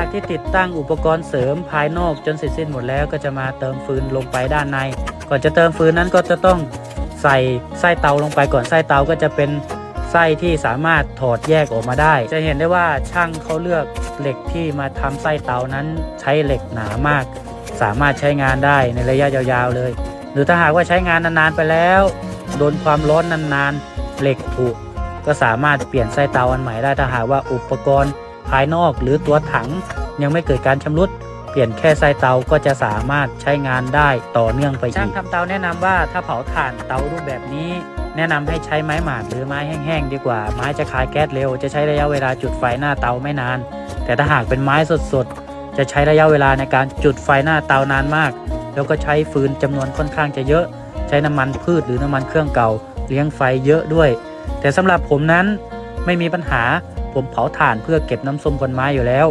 ากที่ติดตั้งอุปกรณ์เสริมภายนอกจนเสร็จสิ้นหมดแล้วก็จะมาเติมฟืนลงไปด้านใน ก่อนจะเติมฟืนนั้นก็จะต้องใส่ไส้เตาลงไปก่อนไส้เตาก็จะเป็นไส้ที่สามารถถอดแยกออกมาได้ จะเห็นได้ว่าช่างเขาเลือกเหล็กที่มาทำไส้เตานั้นใช้เหล็กหนามาก สามารถใช้งานได้ในระยะยาวๆเลย หรือถ้าหากว่าใช้งานนานๆไปแล้ว โดนความร้อนนานๆเหล็กผุก็สามารถเปลี่ยนไส้เตาอันใหม่ได้ถ้าหากว่าอุปกรณ์ ภายนอกหรือตัวถังยังไม่เกิดการชำรุด เปลี่ยนแค่ไส้เตาก็จะสามารถใช้งานได้ต่อเนื่องไปอีกช่างทำเตาแนะนำว่าถ้าเผาถ่านเตารูปแบบนี้ แนะนำให้ใช้ไม้หมาดหรือไม้แห้งๆดีกว่า ไม้จะคายแก๊สเร็ว จะใช้ระยะเวลาจุดไฟหน้าเตาไม่นาน แต่ถ้าหากเป็นไม้สดๆ จะใช้ระยะเวลาในการจุดไฟหน้าเตานานมาก แล้วก็ใช้ฟืนจำนวนค่อนข้างจะเยอะ ใช้น้ำมันพืชหรือน้ำมันเครื่องเก่า เลี้ยงไฟเยอะด้วย แต่สำหรับผมนั้นไม่มีปัญหา ผมเผาถ่านเพื่อเก็บน้ำส้มคนไม้อยู่แล้ว